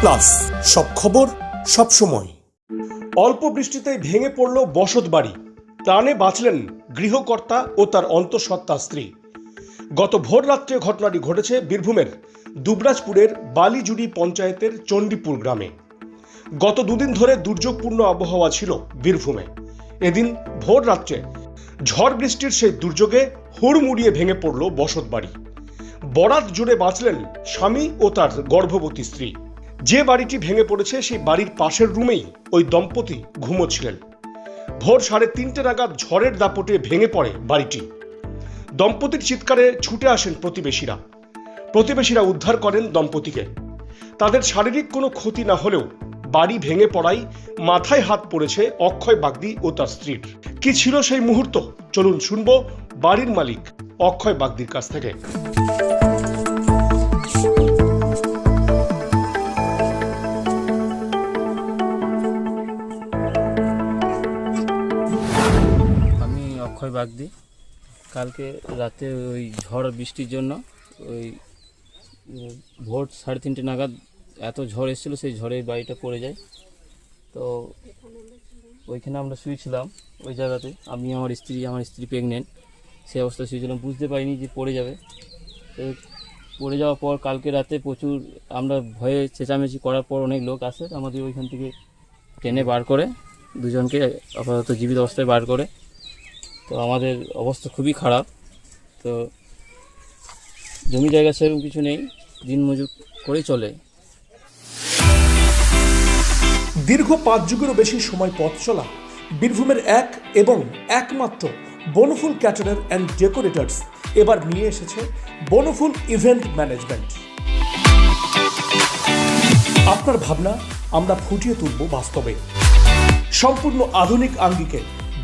Plus সব খবর, সব সময়। অল্প বৃষ্টিতে ভেঙে পড়ল বসত বাড়ি। প্রাণে বাঁচলেন গৃহকর্তা ও তার অন্তঃসত্ত্বা স্ত্রী। গত ভোর রাত্রে ঘটনাটি ঘটেছে বীরভূমের দুবরাজপুরের বালিজুড়ি পঞ্চায়েতের চণ্ডীপুর গ্রামে। গত দুদিন ধরে দুর্যোগপূর্ণ আবহাওয়া ছিল বীরভূমে। এদিন ভোর রাত্রে ঝড় বৃষ্টির সেই দুর্যোগে হুড়মুড়িয়ে ভেঙে পড়ল বসত বাড়ি। বরাত জুড়ে বাঁচলেন স্বামী ও তার গর্ভবতী স্ত্রী। যে বাড়িটি ভেঙে পড়েছে, সেই বাড়ির পাশের রুমেই ওই দম্পতি ঘুমোচ্ছিলেন। ভোর সাড়ে তিনটে নাগাদ ঝড়ের দাপটে ভেঙে পড়ে বাড়িটি। দম্পতির চিৎকারে ছুটে আসেন প্রতিবেশীরা। প্রতিবেশীরা উদ্ধার করেন দম্পতিকে। তাদের শারীরিক কোনো ক্ষতি না হলেও বাড়ি ভেঙে পড়াই মাথায় হাত পড়েছে অক্ষয় বাগদি ও তার স্ত্রীর। কি ছিল সেই মুহূর্ত? চলুন শুনব বাড়ির মালিক অক্ষয় বাগদির কাছ থেকে। অক্ষয় বাগদি। কালকে রাতে ওই ঝড় বৃষ্টির জন্য ওই ভোর সাড়ে তিনটে নাগাদ এত ঝড় এসেছিল, সেই ঝড়ে বাড়িটা পড়ে যায়। তো ওইখানে আমরা শুয়েছিলাম ওই জায়গাতে। আমি, আমার স্ত্রী আমার স্ত্রী প্রেগনেন্ট সেই অবস্থায় শুয়েছিলাম বুঝতে পারিনি যে পড়ে যাবে। তো পড়ে যাওয়ার পর কালকে রাতে প্রচুর আমরা ভয়ে চেঁচামেচি করার পর অনেক লোক আসে আমাদের ওইখান থেকে টেনে বার করে, দুজনকে আপাতত জীবিত অবস্থায় বার করে। তো আমাদের অবস্থা খুবই খারাপ। তো জমি জায়গা সেরকম কিছু নেই, দিন মজুর করেই চলে। দীর্ঘ পাঁচ যুগেরও বেশি সময় পথ চলা, বীরভূমের এক এবং একমাত্র বনফুল ক্যাটারার অ্যান্ড ডেকোরেটার্স এবার নিয়ে এসেছে বনফুল ইভেন্ট ম্যানেজমেন্ট আপনার ভাবনা আমরা ফুটিয়ে তুলব বাস্তবে। সম্পূর্ণ আধুনিক আঙ্গিকে